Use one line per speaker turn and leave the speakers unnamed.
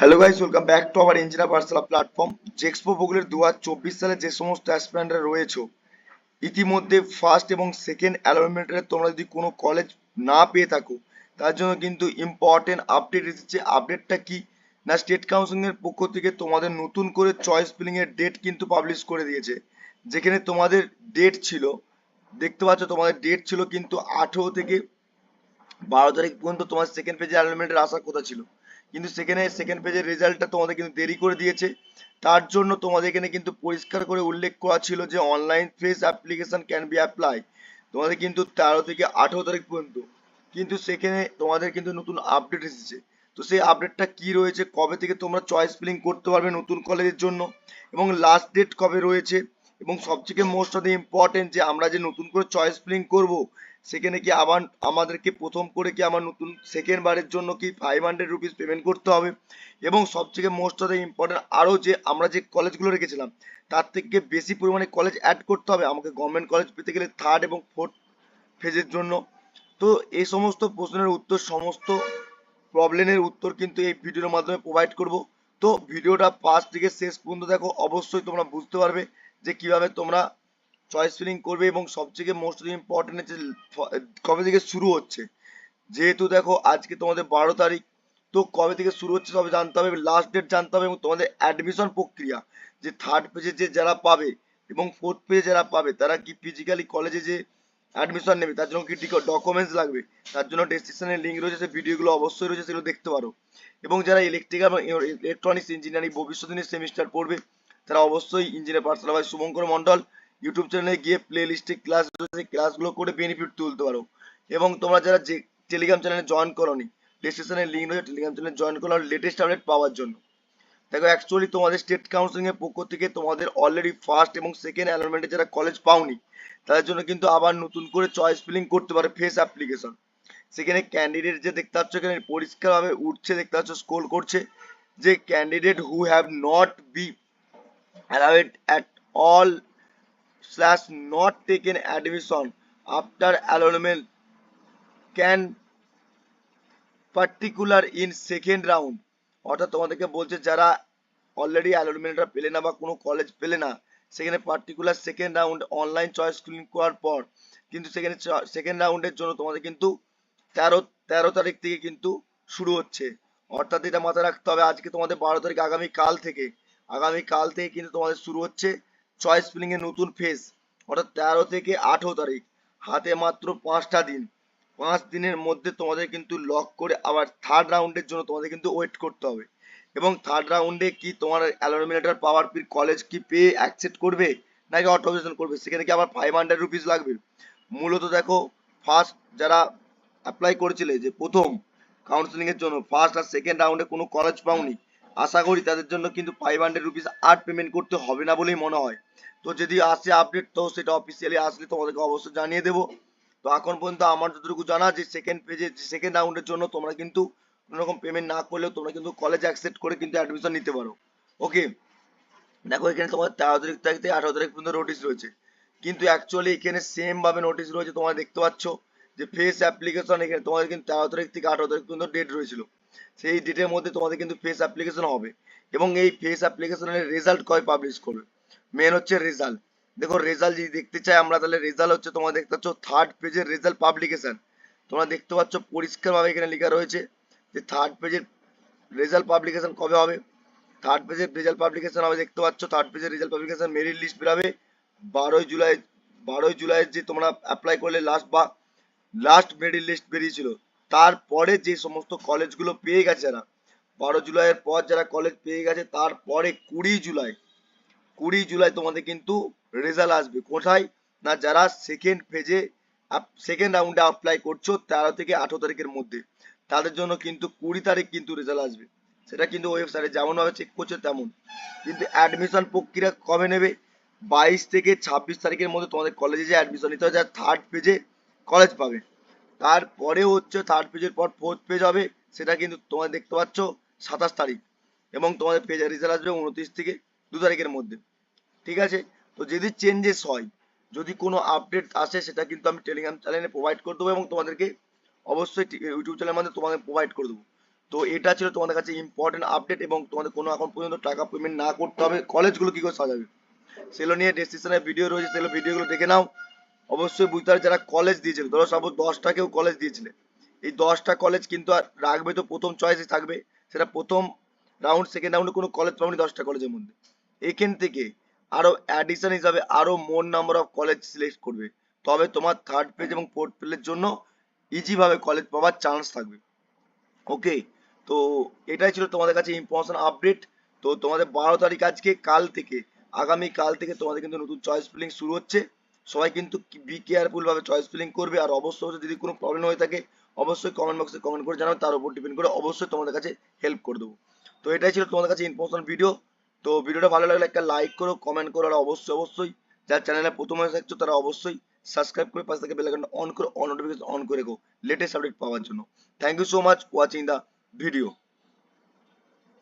Hello guys welcome back to our engineer personal platform জেক্সপো বগুলের দু সালে যে সমস্ত অ্যাসপিরেন্টরা রয়েছে, ইতিমধ্যে ফার্স্ট এবং সেকেন্ড অ্যালটমেন্টে তোমরা যদি কোনো কলেজ না পেয়ে থাকো, তার জন্য কিন্তু ইম্পর্টেন্ট আপডেট এসেছে। আপডেটটা কি? না স্টেট কাউন্সিলিং এর পক্ষ থেকে তোমাদের নতুন করে চয়েস ফিলিংয়ের ডেট কিন্তু পাবলিশ করে দিয়েছে। যেখানে তোমাদের ডেট ছিল, দেখতে পাচ্ছ তোমাদের ডেট ছিল কিন্তু আঠেরো থেকে বারো তারিখ পর্যন্ত তোমার সেকেন্ড পেজে অ্যালটমেন্টের আসার কথা ছিল। কিন্তু সেখানে সেকেন্ড পেজের রেজাল্টটা তোমাদের কিন্তু দেরি করে দিয়েছে। তার জন্য তোমাদের এখানে কিন্তু পরিষ্কার করে উল্লেখ করা ছিল যে online fees application can be apply তোমাদের কিন্তু তেরো থেকে আঠেরো তারিখ পর্যন্ত। কিন্তু সেখানে তোমাদের কিন্তু নতুন আপডেট এসেছে। তো সেই আপডেটটা কি রয়েছে? কবে থেকে তোমরা চয়েস ফিলিং করতে পারবে নতুন কলেজের জন্য? এবং লাস্ট ডেট কবে রয়েছে? এবং সবথেকে মোস্ট অফ দ্য ইম্পর্টেন্ট যে আমরা যে নতুন করে চয়েস ফিলিং করব সেখানে কি আবার আমাদেরকে প্রথম করে কি আমার নতুন সেকেন্ড বারের জন্য কি ফাইভ হান্ড্রেড রুপিস পেমেন্ট করতে হবে? এবং সবথেকে মোস্ট অফ দ্য ইম্পর্টেন্ট আরও যে আমরা যে কলেজগুলো রেখেছিলাম, তার থেকে বেশি পরিমাণে কলেজ অ্যাড করতে হবে আমাকে গভর্নমেন্ট কলেজ পেতে গেলে থার্ড এবং ফোর্থ ফেজের জন্য। তো এই সমস্ত প্রশ্নের উত্তর, সমস্ত প্রবলেমের উত্তর কিন্তু এই ভিডিওর মাধ্যমে প্রোভাইড করব। তো ভিডিওটা ফার্স্ট থেকে শেষ পর্যন্ত দেখো, অবশ্যই তোমরা বুঝতে পারবে যে কীভাবে তোমরা চয়েস ফিলিং করবে এবং সবথেকে মোস্ট ইম্পর্টেন্ট যে কবে থেকে শুরু হচ্ছে? যেহেতু দেখো, আজকে তোমাদের বারো তারিখ, তো কবে থেকে শুরু হচ্ছে সব জানতে হবে লাস্ট ডেট জানতে হবে এবং তোমাদের অ্যাডমিশন প্রক্রিয়া, যে থার্ড পেজে যে যারা পাবে এবং ফোর্থ পেজে যারা পাবে, তারা কি ফিজিক্যালি কলেজে যে অ্যাডমিশন নেবে, তার জন্য কি ডকুমেন্টস লাগবে? তার জন্য ডেসক্রিপশনে লিঙ্ক রয়েছে, সেই ভিডিওগুলো অবশ্যই রয়েছে, সেগুলো দেখতে পারো। এবং যারা ইলেকট্রিক্যাল এবং ইলেকট্রনিক্স ইঞ্জিনিয়ারিং ভবিষ্যৎ দিনের সেমিস্টার পড়বে, তারা অবশ্যই ইঞ্জিনিয়ার পার্সোনাল ভাই শুভঙ্কর মন্ডল ইউটিউব চ্যানেলে গিয়ে প্লে লিস্টে ক্লাস রয়েছে ক্লাসগুলো করে বেনিফিট তুলতে পারো। এবং তোমরা যারা যে টেলিগ্রাম চ্যানেলে জয়েন করোনি ডেসক্রিপশনে লিঙ্ক রয়েছে টেলিগ্রাম চ্যানেলে জয়েন করো লেটেস্ট আপডেট পাওয়ার জন্য। দেখো অ্যাকচুয়ালি তোমাদের স্টেট কাউন্সিলিং এর পক্ষ থেকে তোমাদের অলরেডি ফার্স্ট এবং সেকেন্ড অ্যালটমেন্টে যারা কলেজ পাওনি, তাদের জন্য কিন্তু আবার নতুন করে চয়েস ফিলিং করতে পারে ফেস অ্যাপ্লিকেশন সেখানে ক্যান্ডিডেট যে দেখতে পাচ্ছ এখানে পরিষ্কারভাবে উঠছে, দেখতে পাচ্ছ স্ক্রোল করছে যে candidate who have not be allowed at all slash not taken admission after allotment can particular in second round. অর্থাৎ তোমাদেরকে বলছে যারা অলরেডি অ্যালটমেন্টটা পেলে না বা কোনো কলেজ পেলে না, সেখানে particular second round online choice screen করার পর কিন্তু সেখানে সেকেন্ড রাউন্ডের জন্য তোমাদের কিন্তু তেরো তেরো তারিখ থেকে কিন্তু শুরু হচ্ছে। অর্থাৎ এটা মাথায় রাখতে হবে, আজকে তোমাদের বারো তারিখ আগামী কাল থেকে আগামী কাল থেকে কিন্তু তোমাদের শুরু হচ্ছে। ফিলিং এর নতুন ফেজ, অর্থাৎ তেরো থেকে আঠেরো তারিখ। হাতে মাত্র পাঁচটা দিন। পাঁচ দিনের মধ্যে তোমাদের কিন্তু লক করে আবার থার্ড রাউন্ডের জন্য তোমাদের কিন্তু ওয়েট করতে হবে। এবং থার্ড রাউন্ডে কি তোমার অ্যালোমিনেটার পাওয়ার পি কলেজ কি পেয়ে অ্যাকসেপ্ট করবে, নাকি অটোমেশন করবে? সেখানে কি আবার ফাইভ হান্ড্রেড রুপিস লাগবে? মূলত দেখো ফার্স্ট যারা অ্যাপ্লাই করেছিলে যে প্রথম কাউন্সিলিং এর জন্য ফার্স্ট আর সেকেন্ড রাউন্ডে কোনো কলেজ পাওনি আশা করি তাদের জন্য কিন্তু ফাইভ হান্ড্রেড রুপিস আর পেমেন্ট করতে হবে না বলেই মনে হয়। তো যদি আসে আপডেট তো সেটা অফিসিয়ালি আসলে তোমাদেরকে অবশ্যই জানিয়ে দেবো। তো এখন পর্যন্ত আমার যতটুকু জানা যে সেকেন্ড পেজে সেকেন্ড রাউন্ডের জন্য তোমরা কিন্তু কোনো রকম পেমেন্ট না করলেও তোমরা কিন্তু কলেজ অ্যাকসেপ্ট করে কিন্তু অ্যাডমিশন নিতে পারো। ওকে দেখো, এখানে তোমার তেরো তারিখ তারিখ থেকে আঠারো তারিখ পর্যন্ত নোটিশ রয়েছে। কিন্তু অ্যাকচুয়ালি এখানে সেম ভাবে নোটিশ রয়েছে, তোমরা দেখতে পাচ্ছ যে ফেস অ্যাপ্লিকেশন এখানে তোমাদের কিন্তু তেরো তারিখ থেকে আঠারো তারিখ পর্যন্ত ডেট রয়েছিল। সেই ডেটের মধ্যে তোমাদের কিন্তু ফেস অ্যাপ্লিকেশন হবে। এবং এই ফেস অ্যাপ্লিকেশনের রেজাল্ট কয় পাবলিশ করবে? মেন হচ্ছে রেজাল্ট দেখো রেজাল্ট যদি দেখতে চাই আমরা, তাহলে রেজাল্ট হচ্ছে তোমরা দেখতে পাচ্ছ থার্ড পেজের রেজাল্ট পাবলিকেশন তোমরা দেখতে পাচ্ছ পরিষ্কারভাবে এখানে লেখা রয়েছে যে থার্ড পেজের রেজাল্ট পাবলিকেশন কবে হবে। থার্ড পেজের রেজাল্ট পাবলিকেশন হবে, দেখতে পাচ্ছ থার্ড পেজের রেজাল্ট পাবলিকেশন মেরিট লিস্ট বেরাবে। বারোই জুলাই বারোই জুলাই যে তোমরা অ্যাপ্লাই করলে লাস্ট বা লাস্ট মেরিট লিস্ট বেরিয়েছিল। তারপরে যে সমস্ত কলেজগুলো পেয়ে গেছে যারা, বারো জুলাইয়ের পর যারা কলেজ পেয়ে গেছে, তারপরে কুড়ি জুলাই কুড়ি জুলাই তোমাদের কিন্তু রেজাল্ট আসবে। কোথায়? না যারা সেকেন্ড ফেজে সেকেন্ড রাউন্ডে অ্যাপ্লাই করছ তেরো থেকে আঠারো তারিখের মধ্যে, তাদের জন্য কিন্তু কুড়ি তারিখ কিন্তু রেজাল্ট আসবে। সেটা কিন্তু ওয়েবসাইটে যেমন ভাবে চেক করছে তেমন। কিন্তু অ্যাডমিশন প্রক্রিয়া কবে নেবে? বাইশ থেকে ছাব্বিশ তারিখের মধ্যে তোমাদের কলেজে যে অ্যাডমিশন নিতে হবে, যারা থার্ড পেজে কলেজ পাবে। তারপরে হচ্ছে থার্ড পেজের পর ফোর্থ পেজ হবে, সেটা কিন্তু তোমরা দেখতে পাচ্ছ সাতাশ তারিখ এবং তোমাদের পেজের রেজাল্ট আসবে উনত্রিশ থেকে দু তারিখের মধ্যে, ঠিক আছে? তো যদি চেঞ্জেস হয়, যদি কোনো আপডেট আসে, সেটা কিন্তু আমি টেলিগ্রাম চ্যানেলে প্রোভাইড করে দেবো এবং তোমাদেরকে অবশ্যই ইউটিউব চ্যানেলের মাধ্যমে তোমাদের প্রোভাইড করে দেবো। তো এটা ছিল তোমাদের কাছে ইম্পর্টেন্ট আপডেট এবং তোমাদের কোনো এখন পর্যন্ত টাকা পেমেন্ট না করতে হবে কলেজগুলো কি করে সাজাবে? সেগুলো নিয়ে ডেসক্রিপশনে ভিডিও রয়েছে, সেগুলো ভিডিওগুলো দেখে নাও। অবশ্যই বুঝতে হবে যারা কলেজ দিয়েছিল, ধরো সাপোজ দশটা কেউ কলেজ দিয়েছিলে, এই দশটা কলেজ কিন্তু আর রাখবে তো প্রথম চয়েসই থাকবে, সেটা প্রথম রাউন্ড সেকেন্ড রাউন্ডে কোনো কলেজ পাবেনি দশটা কলেজের মধ্যে। এখান থেকে আরও অ্যাডিশন হিসাবে আরও more number of college select করবে। তবে তোমার থার্ড পেজ এবং ফোর্থ পেজের জন্য ইজিভাবে কলেজ পাওয়ার চান্স থাকবে। ওকে তো এটাই ছিল তোমাদের কাছে ইম্পর্টেন্ট আপডেট তো তোমাদের বারো তারিখ আজকে, কাল থেকে, আগামী কাল থেকে তোমাদের কিন্তু নতুন চয়েস ফিলিং শুরু হচ্ছে। সবাই কিন্তু বি কেয়ারফুল ভাবে চয়েস ফিলিং করবে আর অবশ্যই অবশ্যই যদি কোনো প্রবলেম হয়ে থাকে, অবশ্যই কমেন্ট বক্সে কমেন্ট করে জানাবে, তার উপর ডিপেন্ড করে অবশ্যই তোমাদের কাছে হেল্প করে দেবো। তো এটাই ছিল তোমাদের কাছে ইম্পর্টেন্ট ভিডিও তো ভিডিওটা ভালো লাগলে একটা লাইক করো কমেন্ট করো, আর অবশ্যই অবশ্যই যারা চ্যানেলে প্রথম হয়ে থাকছো, তারা অবশ্যই সাবস্ক্রাইব করে পাশে থেকে বেল আইকনটা অন করে অন নোটিফিকেশন অন করে রেখো লেটেস্ট আপডেট পাওয়ার জন্য। Thank you so much watching the video